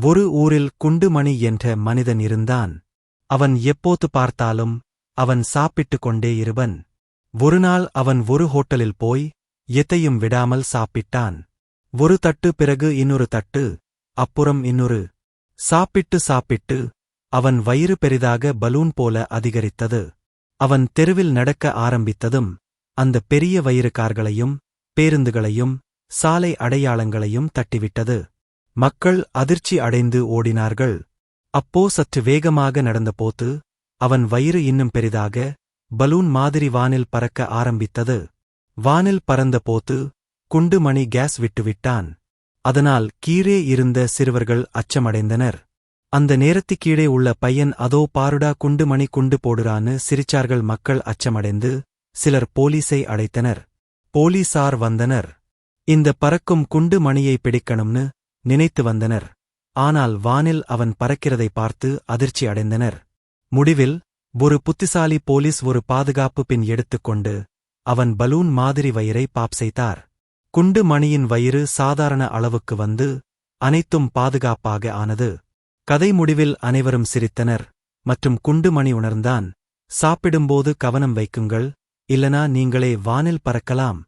ஒரு ஊரில் குண்டுமணி என்ற மனிதன் இருந்தான். அவன் எப்போது பார்த்தாலும் அவன் சாப்பிட்டுக் கொண்டே இருவன். ஒருநாள் அவன் ஒரு ஹோட்டலில் போய் எத்தையும் விடாமல் சாப்பிட்டான். ஒரு தட்டு பிறகு இன்னொரு தட்டு அப்புறம் இன்னொரு. சாப்பிட்டு சாப்பிட்டு அவன் வயிறு பெரிதாக பலூன் போல அதிகரித்தது. அவன் தெருவில் நடக்க ஆரம்பித்ததும் அந்த பெரிய வயிறு கார்களையும் பேருந்துகளையும் சாலை அடையாளங்களையும் தட்டிவிட்டது. மக்கள் அதிர்ச்சி அடைந்து ஓடினார்கள். அப்போ சற்று வேகமாக நடந்தபோது அவன் வயிறு இன்னும் பெரிதாக பலூன் மாதிரி வானில் பறக்க ஆரம்பித்தது. வானில் பறந்தபோது குண்டுமணி கேஸ் விட்டுவிட்டான் அதனால் கீழே இருந்த சிறுவர்கள் அச்சமடைந்தனர். அந்த நேரத்துக்கீழே உள்ள பையன் அதோ பாருடா குண்டுமணி குண்டு போடுறான்னு சிரிச்சார்கள் மக்கள் அச்சமடைந்து சிலர் போலீஸை அழைத்தனர் போலீசார் வந்தனர். இந்த பறக்கும் குண்டு மணியை பிடிக்கணும்னு நினைத்து வந்தனர். ஆனால் வானில் அவன் பறக்கிறதை பார்த்து அதிர்ச்சி அடைந்தனர். முடிவில் ஒரு புத்திசாலி போலீஸ் ஒரு பாதுகாப்பு பின் எடுத்துக்கொண்டு அவன் பலூன் மாதிரி வயிறை பாப் செய்தார். குண்டு மணியின் வயிறு சாதாரண அளவுக்கு வந்து அனைத்தும் பாதுகாப்பாக ஆனது. கதை முடிவில் அனைவரும் சிரித்தனர். மற்றும் குண்டுமணி உணர்ந்தான். சாப்பிடும்போது கவனம் வைக்குங்கள் இல்லனா நீங்களே வானில் பறக்கலாம்.